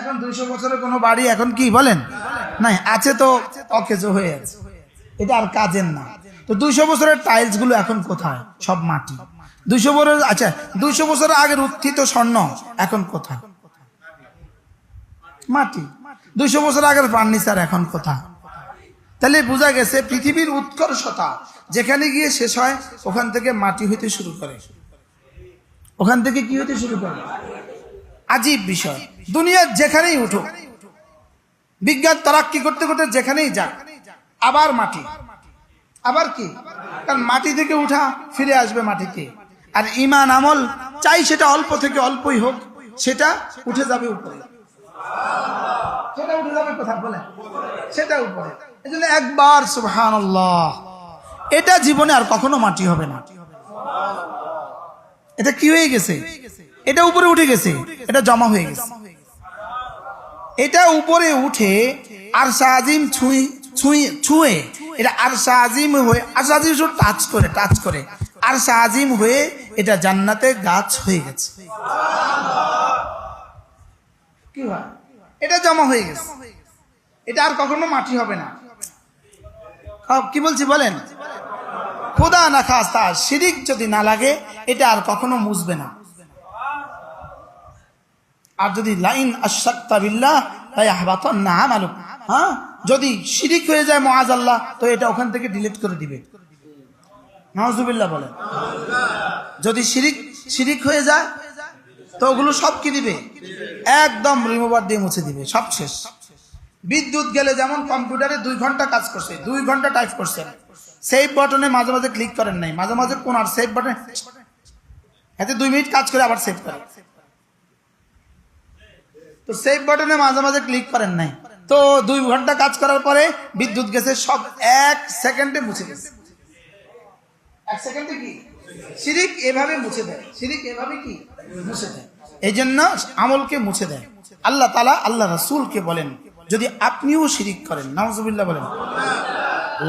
এখন দুইশো বছরের কোনো বাড়ি এখন কি বলেন? নাই, আছে তো অকেজো হয়ে আছে। এটা আর কাজের না। তো দুইশো বছরের টাইলসগুলো এখন কোথায়? সব মাটি। দুইশো বছর আচ্ছা দুইশো বছরের আগের উত্থিত স্বর্ণ এখন কোথায়? মাটি। দুইশো বছর আগের ফার্নিচার এখন কোথায়? তাহলে বোঝা গেছে পৃথিবীর উৎকর্ষতা যেখানে গিয়ে শেষ হয়, ওখান থেকে মাটি হইতে শুরু করে। ওখান থেকে কি হতে শুরু করে? আজীব বিষয়। দুনিয়ার যেখানেই উঠুক, বিজ্ঞান তারাক্কি করতে করতে যেখানেই যাক, আবার মাটি। আবার কি? কারণ মাটি থেকে উঠা ফিরে আসবে মাটিতে আর ইমান আমল চাই সেটা অল্প থেকে অল্পই হোক, সেটা উঠে যাবে উপরে। সেটা উঠে যাবে বলে। সেটা উপরে। এই জন্য একবার সুবহান এটা জীবনে আর কখনো মাটি হবে না। এটা কি হয়ে গেছে? এটা উপরে উঠে গেছে, এটা জমা হয়ে গেছে। এটা উপরে উঠে আর সাজিম ছুঁই ছুঁই, ছুঁয়ে, এটা আর সাজিম হয়ে আর সাজিম শুধু টাচ করে টাচ করে। আর সাজিম হয়ে এটা জান্নাতে গাছ হয়ে গেছে। কি হয়? এটা জমা হয়ে গেছে। এটা আর কখনো মাটি হবে না। কি বলছি বলেন? খোদা না খাস্তা, শিরিক যদি না লাগে, এটা আর কখনো মুছবে না। আর যদি লাইন আশাক্তা বিল্লাহ তাই আহবাতন না মালুক হ্যাঁ? যদি শিরিক হয়ে যায় মহাজ আল্লাহ, তো এটা ওখান থেকে ডিলিট করে দিবে। নওয়াজুবিল্লাহ বলেন যদি শিরিক শিরিক হয়ে যায়, তো ওগুলো সব কি দিবে? একদম রিমুভার দিয়ে মুছে দিবে, সব শেষ। বিদ্যুৎ গেলে যেমন কম্পিউটারে দুই ঘণ্টা কাজ করছে, দুই ঘণ্টা টাইপ করছেন সেভ বাটনে মাঝে মাঝে ক্লিক করেন নাই, মাঝে মাঝে কোন আর সেভ বাটনে এতে দুই মিনিট কাজ করে আবার সেভ করে। তো সেভ বাটনে মাঝে মাঝে ক্লিক করেন নাই। তো দুই ঘণ্টা কাজ করার পরে বিদ্যুৎ গেছে, সব এক সেকেন্ডে মুছে গেছে এক সেকেন্ডে কি? শিরিক এভাবে মুছে দেয়। শিরিক এভাবে কি? মুছে দেয়। এই জন্য আমলকে মুছে দেয়। আল্লাহ তালা আল্লাহ রাসূলকে বলেন, যদি আপনিও শিরিক করেন, নাউজুবিল্লাহ বলেন,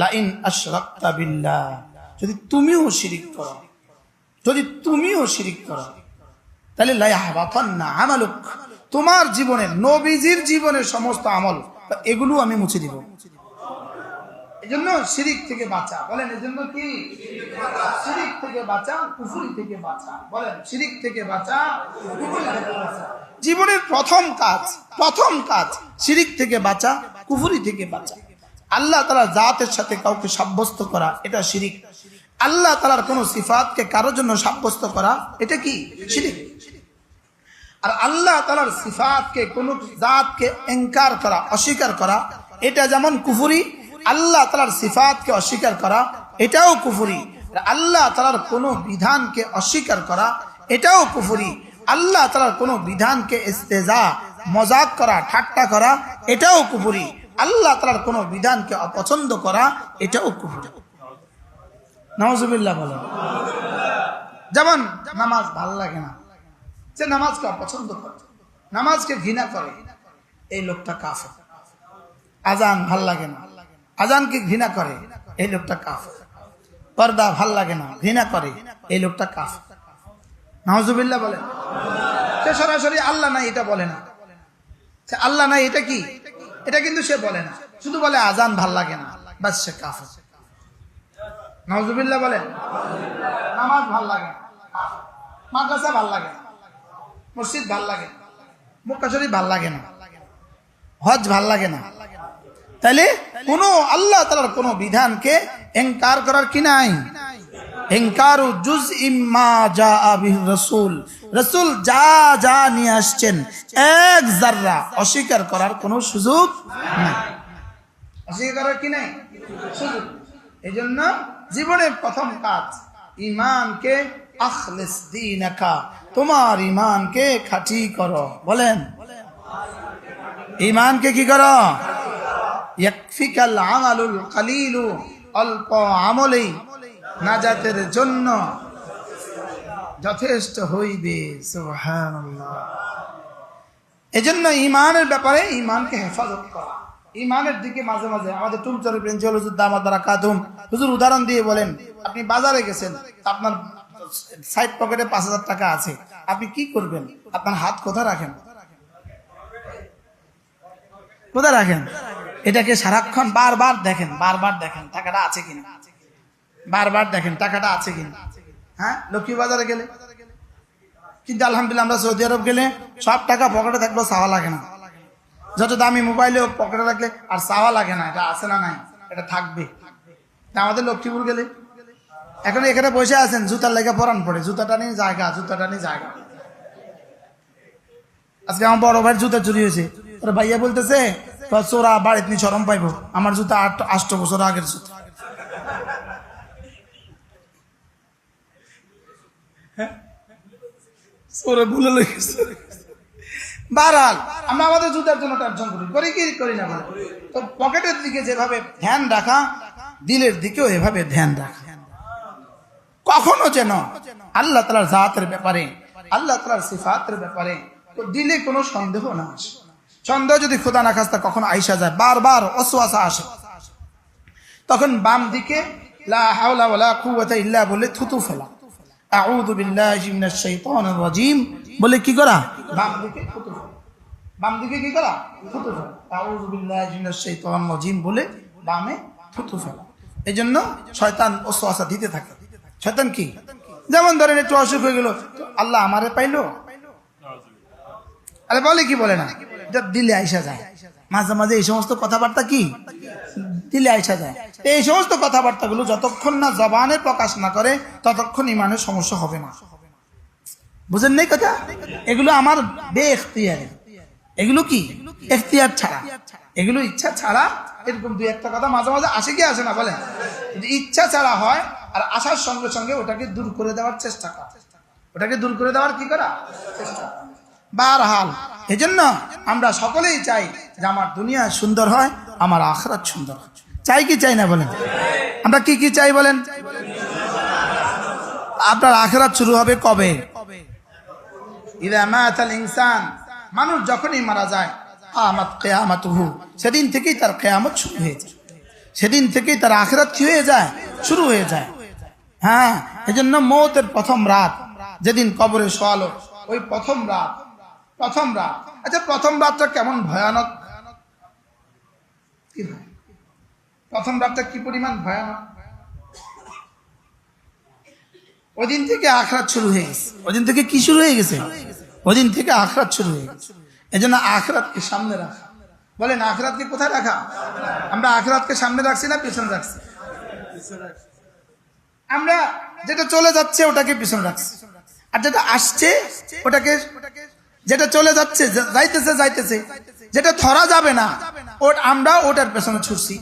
লাইন আশরাকতা বিল্লাহ, যদি তুমিও শিরিক করো, যদি তুমিও শিরিক করো, তাহলে লাইহাবাতান্না আমালুক। তোমার জীবনের নবীজির জীবনের সমস্ত আমল এগুলো আমি মুছে দিব। এজন্য শিরিক থেকে বাঁচা। বলেন, এজন্য কি? শিরিক থেকে বাঁচা, কুফুরি থেকে বাঁচা। বলেন, শিরিক থেকে বাঁচা বাঁচা। জীবনের প্রথম কাজ প্রথম কাজ, শিরিক থেকে বাঁচা, কুফুরি থেকে বাঁচা। আল্লাহ তালা জাতের সাথে কাউকে সাব্যস্ত করা, এটা শিরিক। আল্লাহ তালার কোন সিফাতকে কারোর জন্য সাব্যস্ত করা, এটা কি? শিরিক। আর আল্লাহ তালার সিফাতকে, কোন জাতকে এনকার করা, অস্বীকার করা, এটা যেমন কুফুরি, আল্লাহ তালার সিফাতকে অস্বীকার করা, এটাও কুফুরি। আল্লাহ তালার কোন বিধানকে অস্বীকার করা, এটাও কুফুরি। আল্লাহ তালার কোন বিধানকে ইস্তেজা, মজাক করা, ঠাট্টা করা, এটাও কুফুরি। আল্লাহ তালার কোন বিধানকে অপছন্দ করা, এটাও কুফুরি। নওয়াজুবিল্লাহ বলেন। যেমন নামাজ ভালো লাগে না। সে নামাজকে অপছন্দ করে, নামাজকে ঘৃণা করে, এই লোকটা কাফে আজান ভালো লাগে না। আজানকে ঘৃণা করে, এই লোকটা কাফ পর্দা ভালো লাগে না, ঘৃণা করে, এই লোকটা কাফ নওয়াজুবিল্লাহ বলে সে সরাসরি আল্লাহ নাই, এটা বলে না। সে আল্লাহ নাই, এটা কি? এটা কিন্তু সে বলে না। শুধু বলে আজান ভালো লাগে না, বাস সে কাফ নওয়াজুবিল্লাহ বলেন। নামাজ ভালো লাগে না মাদ্রাসা ভালো লাগে না। মসজিদ ভালো লাগে না। মক্কা শরীফ ভালো লাগে না। হজ ভালো লাগে না। তাইলে কোন আল্লাহ তালার কোন বিধানকে এনকার করার কি নাই? এনকারু জুজ ইম্মা যা আবিহ রসুল। রসুল যা যা নিয়ে আসছেন, এক অস্বীকার করার কোনো সুযোগ নাই। অস্বীকার কি নাই? সুযোগ। এই জন্য জীবনের প্রথম কাজ ইমানকে আখলিস দিনাকা তোমার ইমানকে খাঁটি করো। বলেন। ইমানকে কি করো? অল্প আমলেই নাজাতের জন্য যথেষ্ট হইবে। এজন্য ইমানের ব্যাপারে ইমানকে হেফাজত করা। ইমানের দিকে মাঝে মাঝে আমাদের টুমচর প্রিন্সিপাল হুজুর দামাত কাদুম। হুজুর উদাহরণ দিয়ে বলেন, আপনি বাজারে গেছেন আপনার সাইড পকেটে পাঁচ হাজার টাকা আছে, আপনি কি করবেন? আপনার হাত কোথায় রাখেন? কোথায় রাখেন? এটাকে সারাক্ষণ বারবার দেখেন বারবার দেখেন, টাকাটা আছে কিনা? বারবার দেখেন, টাকাটা আছে কিনা? হ্যাঁ? লক্ষ্মী বাজারে গেলে? কিন্তু আলহামদুলিল্লাহ আমরা সৌদি আরব গেলে সব টাকা পকেটে থাকলেও চাওয়া লাগে না। যত দামি মোবাইলে পকেটে রাখলে আর চাওয়া লাগে না, এটা আছে না নাই? এটা থাকবে। আমাদের লক্ষ্মীপুর গেলে? এখন এখানে বসে আছেন জুতার লেগে পরান পড়ে জুতাটা নিয়ে জায়গা জুতাটা নিয়ে জায়গা। আজকে আমার বড় ভাইয়ের জুতা চুরি হয়েছে। ওরা ভাইয়া বলতেছে চোরা বাড়িতে নিয়ে চরম পাইবো। আমার জুতা আট আষ্ট বছর আগের জুতা। চোরে ভুলে লেগেছে বারাল আমরা আমাদের জুতার জন্য টার্জন করি করি কি করি না তো পকেটের দিকে যেভাবে ধ্যান রাখা দিলের দিকেও এভাবে ধ্যান রাখা। কখনো যেন আল্লাহ তালার জাতের ব্যাপারে, আল্লাহ তালার সিফাতের ব্যাপারে তো দিলে কোনো সন্দেহ না আসে। সন্দেহ যদি খোদা না খাস্তা, কখনো আইসা যায়, বারবার অসুয়াশা আসে। তখন বাম দিকে, লা হাওলা বলে থুতু ফেলা। বলে কি করা? বাম দিকে থুতু ফেলা। বাম দিকে কি করা? বলে বামে থুতু ফেলা। শয়তান ওসওয়াসা দিতে থাকে। শয়তান কি? যেমন ধরেন একটু অসুখ হয়ে গেল আল্লাহ আমারে পাইলো? আরে বলে কি বলে না? দিলে আইসা যায়। মাঝে মাঝে এই সমস্ত কথাবার্তা কি? দিলে আইসা যায়। এই সমস্ত কথাবার্তাগুলো যতক্ষণ না জবানে প্রকাশ না করে, ততক্ষণ ইমানের সমস্যা হবে না। বুঝেন নেই কথা? এগুলো আমার বে এখতিয়ারে এগুলো কি? এখতিয়ার ছাড়া। এগুলো ইচ্ছা ছাড়া, এরকম দুই একটা কথা মাঝে মাঝে আসে কি আসে না বলে ইচ্ছা ছাড়া হয় আর আসার সঙ্গে সঙ্গে ওটাকে দূর করে দেওয়ার চেষ্টা করা। ওটাকে দূর করে দেওয়ার কি করা? চেষ্টা করা। বারহাল, এজন্য আমরা সকলেই চাই যে আমার দুনিয়া সুন্দর হয়, আমার আখরাত সুন্দর হয়। চাই কি চাই না বলেন? আমরা কি কি চাই বলেন? আপনার আখরাত শুরু হবে কবে? ইনসান, মানুষ যখনই মারা যায় আমাত কেয়ামাতুহু, সেদিন থেকেই তার কেয়ামত শুরু হয়ে যায়। সেদিন থেকেই তার আখরাত কি হয়ে যায়? শুরু হয়ে যায়। হ্যাঁ এজন্য মৌতের প্রথম রাত, যেদিন কবরে শোয়ালো, ওই প্রথম রাত প্রথম রাত। আচ্ছা প্রথম রাতটা কেমন ভয়ানক? প্রথম রাতটা কি পরিমাণ ভয়ানক? ওদিন থেকে আখরাত শুরু হয়ে গেছে। ওদিন থেকে কি শুরু হয়ে গেছে? ওদিন থেকে আখরাত শুরু হয়ে গেছে। এই জন্য আখরাতকে সামনে রাখা। বলেন, আখরাতকে কোথায় রাখা? আমরা আখরাতকে সামনে রাখছি না, পেছনে রাখছি? আমরা যেটা চলে যাচ্ছে ওটাকে পিছনে রাখছি। আর যেটা আসছে ওটাকে যেটা চলে যাচ্ছে যাইতেছে যাইতেছে। যেটা ধরা যাবে না আমরা ওটার পেছনে ছুটছি।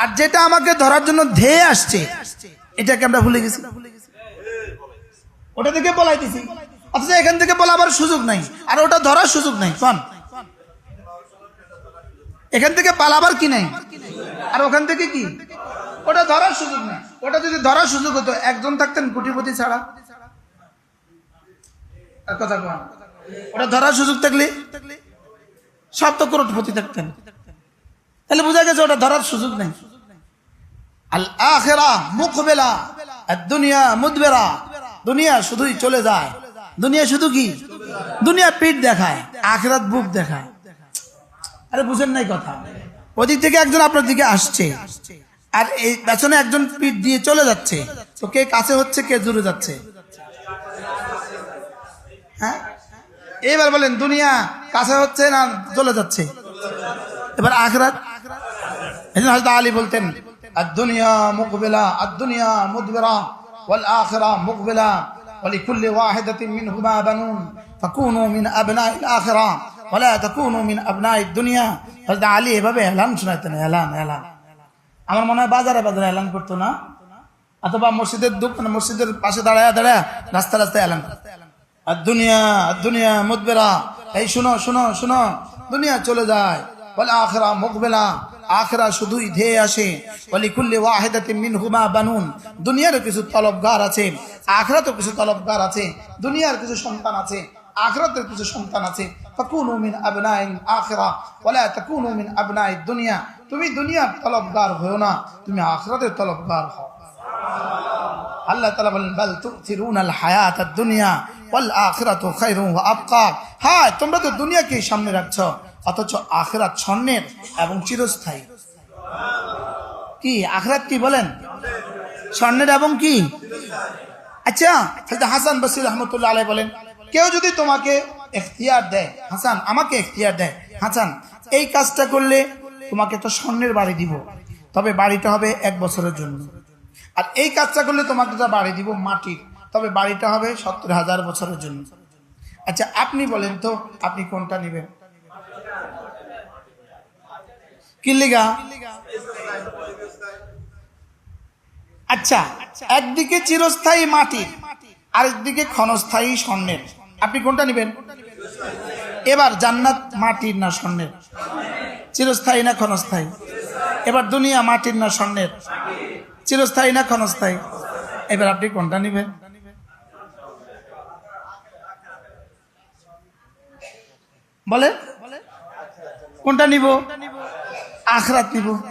আর যেটা আমাকে ধরার জন্য ধেয়ে আসছে, এটাকে আমরা ভুলে গেছি। ওটা থেকে বলাই দিছি। অথচ এখান থেকে বলাবার সুযোগ নাই। আর ওটা ধরার সুযোগ নাই। কন এখান থেকে পালাবার কি নাই? আর ওখান থেকে কি? ওটা ধরার সুযোগ নেই। ওটা যদি ধরার সুযোগ হতো, একজন থাকতেন কোটিপতি ছাড়া। ধরার আখেরা মুখবেলা আর দুনিয়া মুদবেরা। দুনিয়া শুধুই চলে যায়। দুনিয়া শুধু কি? দুনিয়া পিঠ দেখায়, আখেরাত বুক দেখায়। আরে বুঝেন নাই কথা। ওদিক থেকে একজন আপনার দিকে আসছে। আর এই পেছনে একজন পিঠ দিয়ে চলে যাচ্ছে তো কে কাছে হচ্ছে কে দূরে যাচ্ছে হ্যাঁ এবার বলেন দুনিয়া কাছে হচ্ছে না চলে যাচ্ছে এবার আখরাত এই জন্য হযরত আলী বলতেন الدنيا مقبلة الدنيا مدبرة والآخرة مقبلة ولكل واحدة منهما بنون فكونوا من أبناء الآخرة ولا تكونوا من أبناء الدنيا হযরত আলী এভাবে এলান শোনাতেন এলান এলান আমার মনে হয় বাজারে বাজারে এলান করতো না। অথবা মসজিদের দোকান মসজিদের পাশে দাঁড়ায় দাঁড়ায় রাস্তা রাস্তায় এলান। আর দুনিয়া দুনিয়া মুদবেরা এই শুনো শুনো শুনো। দুনিয়া চলে যায়। বলে আখরা মুকবেলা আখরা শুধুই ধেয়ে আসে। বলি কুল্লি ওয়াহেদাতিন মিনহুমা বানুন। দুনিয়ারও কিছু তলবগার আছে। আখরা তো কিছু তলবগার আছে। দুনিয়ার কিছু সন্তান আছে। আখরাতের কিছু সন্তান আছে। মিন আবনাইল আখিরা। তাকুনু মিন আবনাইদ দুনিয়া। তুমি দুনিয়ার তলবগার হও না, তুমি আখরাতের তলবগার হও। আল্লাহ তালা বলেন, বাল তুথিরুন আল হায়াত দুনিয়া ওয়াল আখিরাতু ওয়া আবকা হ্যাঁ তোমরা তো দুনিয়াকে সামনে রাখছো, অথচ আখরাত স্বর্ণের এবং চিরস্থায়ী। কি, আখরাত কি বলেন? স্বর্ণের এবং কি? আচ্ছা হাসান বসির রহমতুল্লাহ আলাই বলেন, কেউ যদি তোমাকে এখতিয়ার দেয়, হাসান, আমাকে এখতিয়ার দেয়, হাসান, এই কাজটা করলে তোমাকে তো স্বর্ণের বাড়ি দিব। তবে বাড়িটা হবে এক বছরের জন্য। আর এই কাজটা করলে তোমাকে তো বাড়ি দিব মাটির। তবে বাড়িটা হবে সত্তর হাজার বছরের জন্য। আচ্ছা আপনি বলেন তো, আপনি কোনটা নেবেন? কিল্লিগা। আচ্ছা একদিকে চিরস্থায়ী মাটি, আরেকদিকে ক্ষণস্থায়ী স্বর্ণের। আপনি কোনটা নেবেন? এবার জান্নাত মাটির না স্বর্ণের? চিরস্থায়ী না ক্ষণস্থায়ী? এবার দুনিয়া মাটির না স্বর্ণের? চিরস্থায়ী না ক্ষণস্থায়ী? এবার আপনি কোনটা নেবেন? বলে কোনটা নিব? আখরাত নিব।